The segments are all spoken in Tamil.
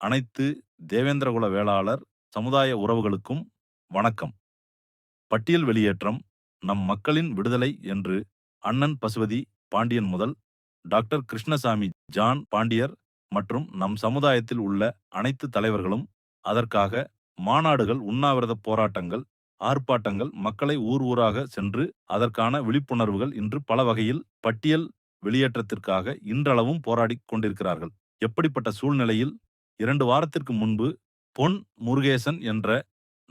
அனைத்து தேவேந்திரகுல வேளாளர் சமுதாய உறவுகளுக்கும் வணக்கம். பட்டியல் வெளியேற்றம் நம் மக்களின் விடுதலை என்று அண்ணன் பசுபதி பாண்டியன் முதல் டாக்டர் கிருஷ்ணசாமி ஜான் பாண்டியர் மற்றும் நம் சமுதாயத்தில் உள்ள அனைத்து தலைவர்களும் அதற்காக மாநாடுகள் உண்ணாவிரத போராட்டங்கள் ஆர்ப்பாட்டங்கள் மக்களை ஊர் ஊராக சென்று அதற்கான விழிப்புணர்வுகள் இன்று பல வகையில் பட்டியல் வெளியேற்றத்திற்காக இன்றளவும் போராடிக் கொண்டிருக்கிறார்கள். எப்படிப்பட்ட சூழ்நிலையில் இரண்டு வாரத்திற்கு முன்பு பொன் முருகேசன் என்ற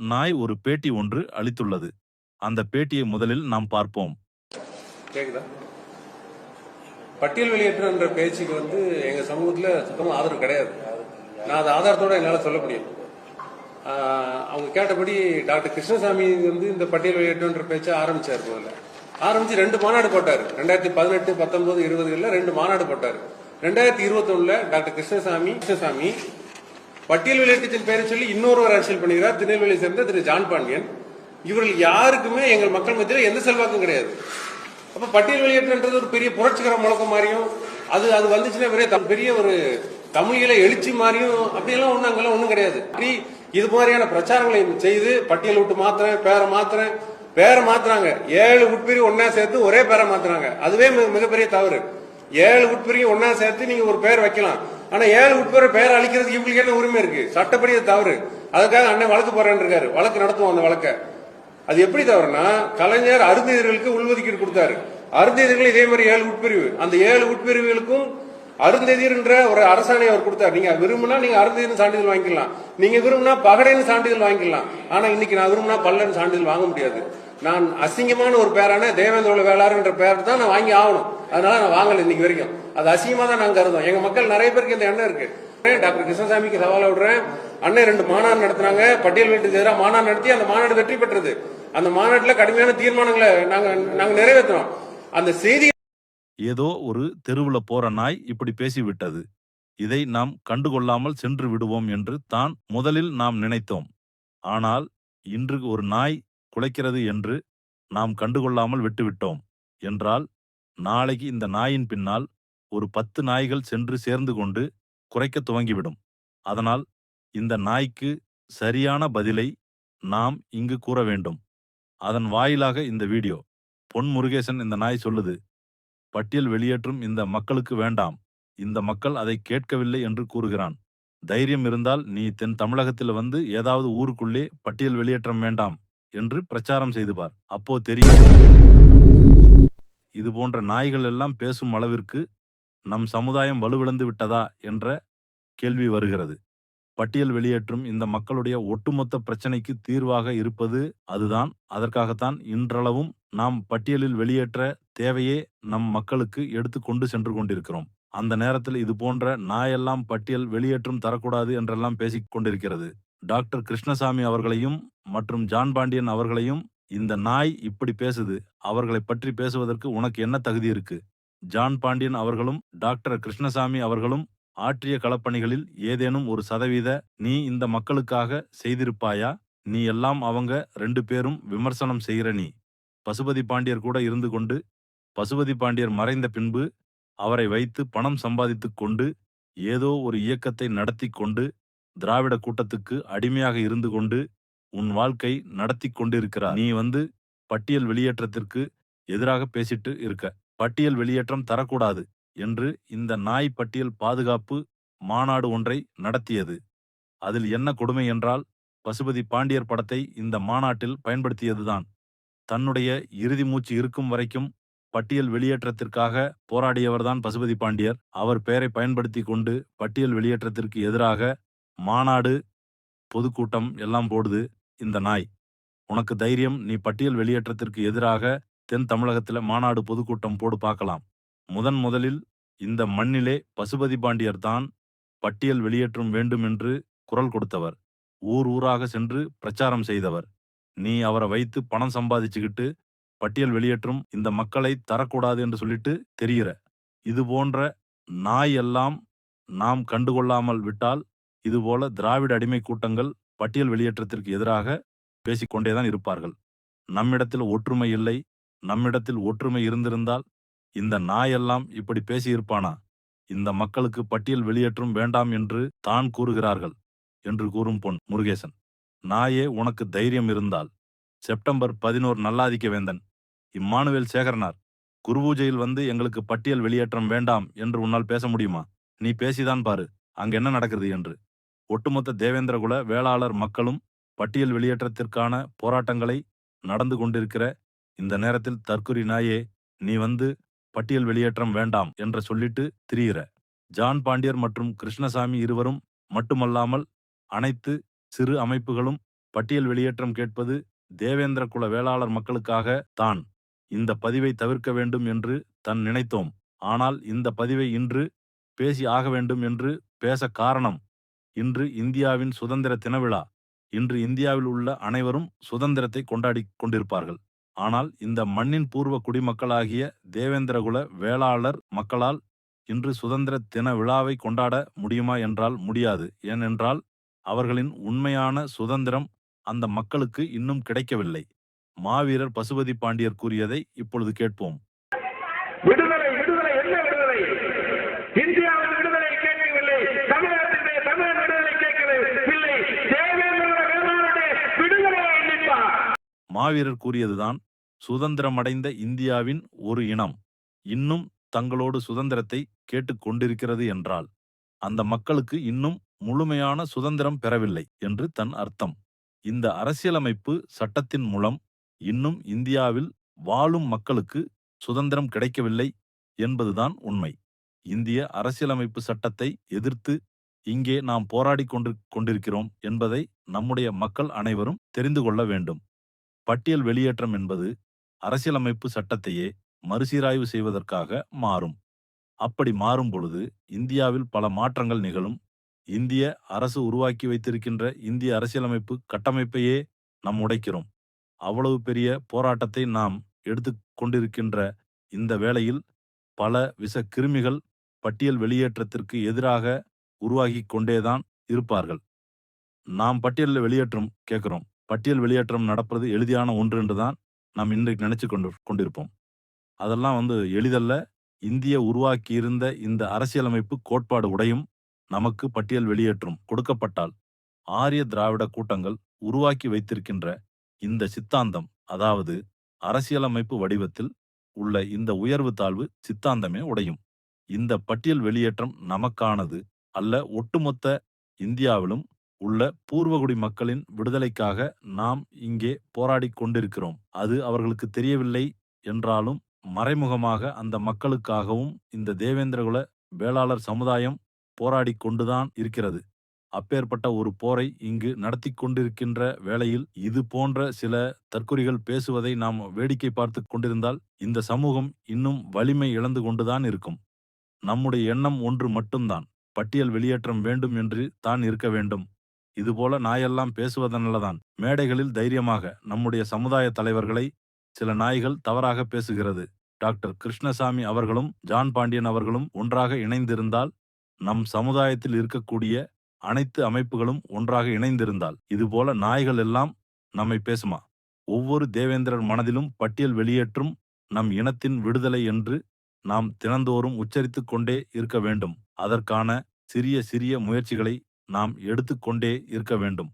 நாய் ஒரு பேட்டி ஒன்று அளித்துள்ளது. அந்த பேட்டியை முதலில் நாம் பார்ப்போம். கேக்குதா? பட்டியல் வெளியேற்றம் என்ற பேச்சுக்கு வந்து எங்க சமூகத்துல சுத்தமா ஆதரவு கிடையாது. நான் அது ஆதாரத்தோட என்னால சொல்ல முடியும். அவங்க கேட்டபடி டாக்டர் கிருஷ்ணசாமி வந்து இந்த பட்டியல் வெளியேற்றம்ன்ற பேச்சை ஆரம்பிச்சார் முதல்ல. ஆரம்பிச்சு ரெண்டு மாநாடு போட்டார். ரெண்டாயிரத்தி பதினெட்டு பத்தொன்பது இருபதுகளில் ரெண்டு மாநாடு போட்டார். ரெண்டாயிரத்தி இருபத்தி டாக்டர் கிருஷ்ணசாமி கிருஷ்ணசாமி பட்டியல் வெளியேற்றத்தின் பெயரை சொல்லி இன்னொரு அரசியல் பண்ணுகிறார் திருநெல்வேலியை சேர்ந்த திரு ஜான் பாண்டியன். இவர்கள் யாருக்குமே எங்கள் மக்கள் மத்தியில் எந்த செல்வாக்கும் கிடையாது. அப்ப பட்டியல் வெளியேற்றன்றது ஒரு பெரிய புரட்சிகர முழக்கம் மாதிரியும் அது அது வந்துச்சுன்னா பெரிய தம்- பெரிய ஒரு தமிழில எழுச்சி மாதிரியும் அப்படியெல்லாம் ஒண்ணு அங்கெல்லாம் ஒண்ணும் கிடையாது. அப்படி இது மாதிரியான பிரச்சாரங்களை செய்து பட்டியல் விட்டு மாத்துறேன் பேரை மாத்துறேன் பேரை மாத்துறாங்க. ஏழு உட்பிரிவு ஒன்னா சேர்த்து ஒரே பேரை மாத்துறாங்க. அதுவே மிக- மிகப்பெரிய தவறு. ஏழு உட்பிரிவு ஒன்னா சேர்த்து நீங்க ஒரு பேர் வைக்கலாம். ஆனா ஏழு உட்பிரிவு பேர் அழிக்கிறதுக்கு இவங்களுக்கு என்ன உரிமை இருக்கு? சட்டப்படி அது தவறு. அதுக்காக அண்ணன் வழக்கு போறேன்னு இருக்காரு. வழக்கு நடத்துவோம் அந்த வழக்கை. அது எப்படி தவறுனா கலைஞர் அருந்ததியர்களுக்கு உள்ஒதுக்கீடு கொடுத்தாரு. அருந்ததியர்கள் இதே மாதிரி ஏழு உட்பிரிவு. அந்த ஏழு உட்பிரிவுகளுக்கும் அருந்ததிர்ன்ற ஒரு அரசாணை அவர் கொடுத்தார். நீங்க விரும்பினா நீங்க அருந்ததியர் சான்றிதழ் வாங்கிக்கலாம். நீங்க விரும்பினா பகடைன்னு சான்றிதழ் வாங்கிக்கலாம். ஆனா இன்னைக்கு நான் விரும்பினா பல்லன் சான்றிதழ் வாங்க முடியாது. நான் அசிங்கமான ஒரு பேரான தேவேந்திர வேளாறுன்ற பேர் தான் நான் வாங்கி ஆகணும். அதனால நான் வாங்கல இன்னைக்கு வரைக்கும். அது அசிங்கமா தான் நாங்க கருதோம் எங்க மக்கள் நிறைய பேருக்கு இந்த எண்ணம் இருக்கு. டாக்டர் கிருஷ்ணசாமிக்கு சவால விடுறேன். அண்ணன் ரெண்டு மாநாடு நடத்தினாங்க. பட்டியல் வீட்டுக்கு எதிராக மாநாடு நடத்தி அந்த மாநாடு வெற்றி பெற்றது. அந்த மாநாட்டில் கடுமையான தீர்மானங்களை நாங்க நாங்க நிறைவேற்றினோம். அந்த செய்தி ஏதோ ஒரு தெருவுல போற நாய் இப்படி பேசிவிட்டது. இதை நாம் கண்டுகொள்ளாமல் சென்று விடுவோம் என்று தான் முதலில் நாம் நினைத்தோம். ஆனால் இன்று ஒரு நாய் குலைக்கிறது என்று நாம் கண்டுகொள்ளாமல் விட்டுவிட்டோம். என்றால் நாளைக்கு இந்த நாயின் பின்னால் ஒரு பத்து நாய்கள் சென்று சேர்ந்து கொண்டு குறைக்க துவங்கிவிடும். அதனால் இந்த நாய்க்கு சரியான பதிலை நாம் இங்கு கூற வேண்டும். அதன் வாயிலாக இந்த வீடியோ. பொன் முருகேசன் இந்த நாய் சொல்லுது பட்டியல் வெளியேற்றும் இந்த மக்களுக்கு வேண்டாம். இந்த மக்கள் அதை கேட்கவில்லை என்று கூறுகிறான். தைரியம் இருந்தால் நீ தென் தமிழகத்தில் வந்து ஏதாவது ஊருக்குள்ளே பட்டியல் வெளியேற்றம் வேண்டாம். என்று பிரச்சாரம் செய்து பார். அப்போ தெரியும். இது போன்ற நாய்கள் எல்லாம் பேசும் அளவிற்கு நம் சமுதாயம் வலுவிழந்து விட்டதா என்ற கேள்வி வருகிறது. பட்டியல் வெளியேற்றும் இந்த மக்களுடைய ஒட்டுமொத்த பிரச்சனைக்கு தீர்வாக இருப்பது அதுதான். அதற்காகத்தான் இன்றளவும் நாம் பட்டியலில் வெளியேற்ற தேவையே நம் மக்களுக்கு எடுத்து கொண்டு சென்று கொண்டிருக்கிறோம். அந்த நேரத்தில் இது போன்ற நாயெல்லாம் பட்டியல் வெளியேற்றும் தரக்கூடாது என்றெல்லாம் பேசிக் கொண்டிருக்கிறது. டாக்டர் கிருஷ்ணசாமி அவர்களையும் மற்றும் ஜான் பாண்டியன் அவர்களையும் இந்த நாய் இப்படி பேசுது. அவர்களை பற்றி பேசுவதற்கு உனக்கு என்ன தகுதி இருக்கு? ஜான் பாண்டியன் அவர்களும் டாக்டர் கிருஷ்ணசாமி அவர்களும் ஆற்றிய களப்பணிகளில் ஏதேனும் ஒரு சதவீத நீ இந்த மக்களுக்காக செய்திருப்பாயா? நீ எல்லாம் அவங்க ரெண்டு பேரும் விமர்சனம் செய்கிற நீ. பசுபதி பாண்டியர் கூட இருந்து கொண்டு பசுபதி பாண்டியர் மறைந்த பின்பு அவரை வைத்து பணம் சம்பாதித்து கொண்டு ஏதோ ஒரு இயக்கத்தை நடத்தி கொண்டு திராவிட கூட்டத்துக்கு அடிமையாக இருந்து கொண்டு உன் வாழ்க்கை நடத்தி கொண்டிருக்கிறார். நீ வந்து பட்டியல் வெளியேற்றத்திற்கு எதிராக பேசிட்டு இருக்க. பட்டியல் வெளியேற்றம் தரக்கூடாது என்று இந்த நாய் பட்டியல் பாதுகாப்பு மாநாடு ஒன்றை நடத்தியது. அதில் என்ன கொடுமை என்றால் பசுபதி பாண்டியர் படத்தை இந்த மாநாட்டில் பயன்படுத்தியதுதான். தன்னுடைய இறுதி மூச்சு இருக்கும் வரைக்கும் பட்டியல் வெளியேற்றத்திற்காக போராடியவர்தான் பசுபதி பாண்டியர். அவர் பெயரை பயன்படுத்தி கொண்டு பட்டியல் வெளியேற்றத்திற்கு எதிராக மாநாடு பொதுக்கூட்டம் எல்லாம் போடுது இந்த நாய். உனக்கு தைரியம் நீ பட்டியல் வெளியேற்றத்திற்கு எதிராக தென் தமிழகத்துல மாநாடு பொதுக்கூட்டம் போடு பார்க்கலாம். முதன் முதலில் இந்த மண்ணிலே பசுபதி பாண்டியர் தான் பட்டியல் வெளியேற்றம் வேண்டும் என்று குரல் கொடுத்தவர். ஊர் ஊராக சென்று பிரச்சாரம் செய்தவர். நீ அவரை வைத்து பணம் சம்பாதிச்சுக்கிட்டு பட்டியல் வெளியேற்றும் இந்த மக்களை தரக்கூடாது என்று சொல்லிட்டு தெரிகிற. இது போன்ற நாய் எல்லாம் நாம் கண்டுகொள்ளாமல் விட்டால் இதுபோல திராவிட அடிமை கூட்டங்கள் பட்டியல் வெளியேற்றத்திற்கு எதிராக பேசிக்கொண்டேதான் இருப்பார்கள். நம்மிடத்தில் ஒற்றுமை இல்லை நம்மிடத்தில் ஒற்றுமை இருந்திருந்தால் இந்த நாயெல்லாம் இப்படி பேசியிருப்பானா? இந்த மக்களுக்கு பட்டியல் வெளியேற்றம் வேண்டாம் என்று தான் கூறுகிறார்கள் என்று கூறும் பொன் முருகேசன். நாயே உனக்கு தைரியம் இருந்தால் செப்டம்பர் பதினோரு நல்லாதிக்க வேந்தன். இம்மானுவேல் சேகரனார் குருபூஜையில் வந்து எங்களுக்கு பட்டியல் வெளியேற்றம் வேண்டாம் என்று உன்னால் பேச முடியுமா? நீ பேசிதான் பாரு அங்க என்ன நடக்குது என்று. ஒட்டுமொத்த தேவேந்திரகுல வேளாளர் மக்களும் பட்டியல் வெளியேற்றத்திற்கான போராட்டங்களை நடந்து கொண்டிருக்கிற இந்த நேரத்தில் தற்குறி நாயே நீ வந்து பட்டியல் வெளியேற்றம் வேண்டாம் என்று சொல்லிட்டு திரியிற. ஜான் பாண்டியர் மற்றும் கிருஷ்ணசாமி இருவரும் மட்டுமல்லாமல் அனைத்து சிறு அமைப்புகளும் பட்டியல் வெளியேற்றம் கேட்பது தேவேந்திர குல வேளாளர் மக்களுக்காக தான். இந்த பதிவை தவிர்க்க வேண்டும் என்று தன் நினைத்தோம். ஆனால் இந்த பதிவை இன்று பேசி ஆக வேண்டும் என்று பேச காரணம் இன்று இந்தியாவின் சுதந்திர தினவிழா. இன்று இந்தியாவில் உள்ள அனைவரும் சுதந்திரத்தை கொண்டாடி கொண்டிருப்பார்கள். ஆனால் இந்த மண்ணின் பூர்வ குடிமக்களாகிய தேவேந்திரகுல வேளாளர் மக்களால் இன்று சுதந்திர தின விழாவை கொண்டாட முடியுமா என்றால் முடியாது. ஏனென்றால் அவர்களின் உண்மையான சுதந்திரம் அந்த மக்களுக்கு இன்னும் கிடைக்கவில்லை. மாவீரர் பசுபதி பாண்டியர் கூறியதை இப்பொழுது கேட்போம். விடுதலை விடுதலை என்ன விடுதலை? இந்திய விடுதலை கேட்கவில்லை தமிழகத்தினுடைய தமிழர் விடுதலை கேட்கவில்லை தேவேந்திர வேளாளுடைய விடுதலையை எண்ணிப்பார் மாவீரர் கூறியதுதான் சுதந்திரமடைந்த இந்தியாவின் ஒரு இனம் இன்னும் தங்களோடு சுதந்திரத்தை கேட்டுக் கொண்டிருக்கிறது என்றால் அந்த மக்களுக்கு இன்னும் முழுமையான சுதந்திரம் பெறவில்லை என்று தன் அர்த்தம். இந்த அரசியலமைப்பு சட்டத்தின் மூலம் இன்னும் இந்தியாவில் வாழும் மக்களுக்கு சுதந்திரம் கிடைக்கவில்லை என்பதுதான் உண்மை. இந்திய அரசியலமைப்பு சட்டத்தை எதிர்த்து இங்கே நாம் போராடிக் கொண்டு கொண்டிருக்கிறோம் என்பதை நம்முடைய மக்கள் அனைவரும் தெரிந்து கொள்ள வேண்டும். பட்டியல் வெளியேற்றம் என்பது அரசியலமைப்பு சட்டத்தையே மறுசீராய்வு செய்வதற்காக மாறும். அப்படி மாறும் பொழுது இந்தியாவில் பல மாற்றங்கள் நிகழும். இந்திய அரசு உருவாக்கி வைத்திருக்கின்ற இந்திய அரசியலமைப்பு கட்டமைப்பையே நாம் உடைக்கிறோம். அவ்வளவு பெரிய போராட்டத்தை நாம் எடுத்து கொண்டிருக்கின்ற இந்த வேளையில் பல விச கிருமிகள் பட்டியல் வெளியேற்றத்திற்கு எதிராக உருவாகி கொண்டேதான் இருப்பார்கள். நாம் பட்டியலில் வெளியேற்றம் கேட்குறோம். பட்டியல் வெளியேற்றம் நடப்பது எளிதான ஒன்று என்றுதான் நாம் இன்றைக்கு நினைச்சு கொண்டு கொண்டிருப்போம். அதெல்லாம் வந்து எளிதல்ல. இந்திய உருவாக்கியிருந்த இந்த அரசியலமைப்பு கோட்பாடு உடையும். நமக்கு பட்டியல் வெளியேற்றம் கொடுக்கப்பட்டால் ஆரிய திராவிட கூட்டங்கள் உருவாக்கி வைத்திருக்கின்ற இந்த சித்தாந்தம் அதாவது அரசியலமைப்பு வடிவத்தில் உள்ள இந்த உயர்வு தாழ்வு சித்தாந்தமே உடையும். இந்த பட்டியல் வெளியேற்றம் நமக்கானது அல்ல ஒட்டுமொத்த இந்தியாவிலும் உள்ள பூர்வகுடி மக்களின் விடுதலைக்காக நாம் இங்கே போராடிக் கொண்டிருக்கிறோம். அது அவர்களுக்கு தெரியவில்லை என்றாலும் மறைமுகமாக அந்த மக்களுக்காகவும் இந்த தேவேந்திரகுல வேளாளர் சமுதாயம் போராடி கொண்டுதான் இருக்கிறது. அப்பேற்பட்ட ஒரு போரை இங்கு நடத்தி கொண்டிருக்கின்ற வேளையில் இது போன்ற சில தற்குறிகள் பேசுவதை நாம் வேடிக்கை பார்த்து கொண்டிருந்தால் இந்த சமூகம் இன்னும் வலிமை இழந்து கொண்டுதான் இருக்கும். நம்முடைய எண்ணம் ஒன்று மட்டும்தான். பட்டியல் வெளியேற்றம் வேண்டும் என்று தான் இருக்க வேண்டும். இதுபோல நாயெல்லாம் பேசுவதனாலதான். மேடைகளில் தைரியமாக நம்முடைய சமுதாய தலைவர்களை சில நாய்கள் தவறாக பேசுகிறது. டாக்டர் கிருஷ்ணசாமி அவர்களும் ஜான் பாண்டியன் அவர்களும் ஒன்றாக இணைந்திருந்தால் நம் சமுதாயத்தில் இருக்கக்கூடிய அனைத்து அமைப்புகளும் ஒன்றாக இணைந்திருந்தால் இதுபோல நாய்கள் எல்லாம் நம்மை பேசுமா? ஒவ்வொரு தேவேந்திரர் மனதிலும் பட்டியல் வெளியேற்றும் நம் இனத்தின் விடுதலை என்று நாம் தினந்தோறும் உச்சரித்துக் கொண்டே இருக்க வேண்டும். அதற்கான சிறிய சிறிய முயற்சிகளை நாம் எடுத்துக்கொண்டே இருக்க வேண்டும்.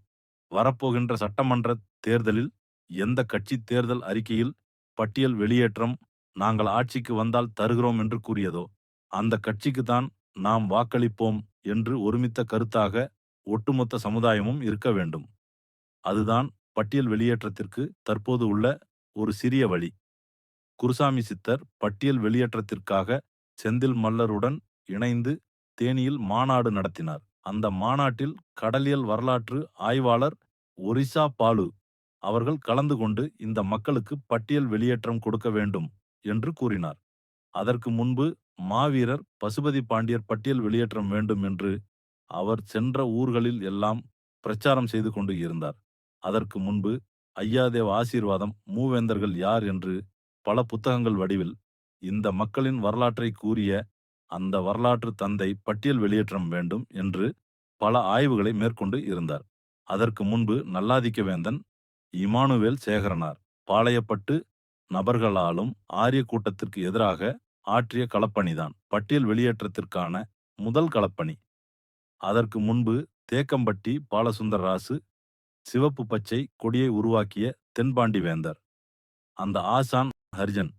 வரப்போகின்ற சட்டமன்ற தேர்தலில் எந்த கட்சி தேர்தல் அறிக்கையில் பட்டியல் வெளியேற்றம் நாங்கள் ஆட்சிக்கு வந்தால் தருகிறோம் என்று கூறியதோ அந்த கட்சிக்கு தான் நாம் வாக்களிப்போம் என்று ஒருமித்த கருத்தாக ஒட்டுமொத்த சமுதாயமும் இருக்க வேண்டும். அதுதான் பட்டியல் வெளியேற்றத்திற்கு தற்போது உள்ள ஒரு சிறிய வழி. குருசாமி சித்தர் பட்டியல் வெளியேற்றத்திற்காக செந்தில் மல்லருடன் இணைந்து தேனியில் மாநாடு நடத்தினார். அந்த மாநாட்டில் கடலியல் வரலாற்று ஆய்வாளர் ஒரிசா பாலு அவர்கள் கலந்து கொண்டு இந்த மக்களுக்கு பட்டியல் வெளியேற்றம் கொடுக்க வேண்டும் என்று கூறினார். அதற்கு முன்பு மாவீரர் பசுபதி பாண்டியர் பட்டியல் வெளியேற்றம் வேண்டும் என்று அவர் சென்ற ஊர்களில் எல்லாம் பிரச்சாரம் செய்து கொண்டு இருந்தார். அதற்கு முன்பு ஐயாதேவ் ஆசீர்வாதம் மூவேந்தர்கள் யார் என்று பல புத்தகங்கள் வடிவில் இந்த மக்களின் வரலாற்றை கூறிய அந்த வரலாற்று தந்தை பட்டியல் வெளியேற்றம் வேண்டும் என்று பல ஆய்வுகளை மேற்கொண்டு இருந்தார். அதற்கு முன்பு நல்லாதிக்க வேந்தன் இமானுவேல் சேகரனார் பாளையப்பட்டு நபர்களாலும் ஆரிய கூட்டத்திற்கு எதிராக ஆற்றிய களப்பணிதான். பட்டியல் வெளியேற்றத்திற்கான முதல் களப்பணி. அதற்கு முன்பு தேக்கம்பட்டி பாலசுந்தரராசு சிவப்பு பச்சை கொடியை உருவாக்கிய தென்பாண்டி வேந்தர் அந்த ஆசான் ஹரிஜன்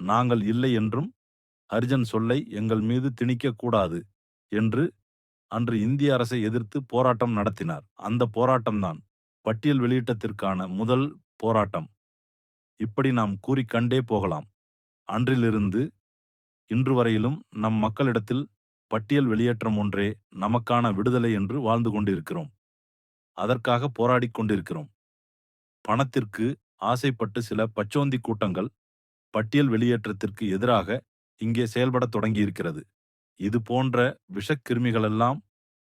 நாங்கள் இல்லை என்றும் ஹரிஜன் சொல்லை எங்கள் மீது திணிக்கக்கூடாது என்று அன்று இந்திய அரசை எதிர்த்து போராட்டம் நடத்தினார். அந்த போராட்டம்தான் பட்டியல் வெளியிட்டத்திற்கான முதல் போராட்டம். இப்படி நாம் கூறிக்கண்டே போகலாம். அன்றிலிருந்து இன்று வரையிலும் நம் மக்களிடத்தில் பட்டியல் வெளியேற்றம் ஒன்றே நமக்கான விடுதலை என்று வாழ்ந்து கொண்டிருக்கிறோம். அதற்காக போராடிக் கொண்டிருக்கிறோம். பணத்திற்கு ஆசைப்பட்டு சில பச்சோந்தி கூட்டங்கள் பட்டியல் வெளியேற்றத்திற்கு எதிராக இங்கே செயல்படத் தொடங்கியிருக்கிறது. இது போன்ற விஷக்கிருமிகளெல்லாம்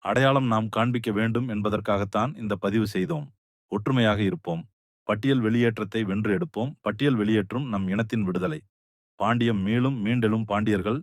அடையாளம் நாம் காண்பிக்க வேண்டும் என்பதற்காகத்தான் இந்த பதிவு செய்தோம். ஒற்றுமையாக இருப்போம். பட்டியல் வெளியேற்றத்தை வென்று எடுப்போம். பட்டியல் வெளியேற்றும் நம் இனத்தின் விடுதலை. பாண்டியம் மீளும் மீண்டெழும் பாண்டியர்கள்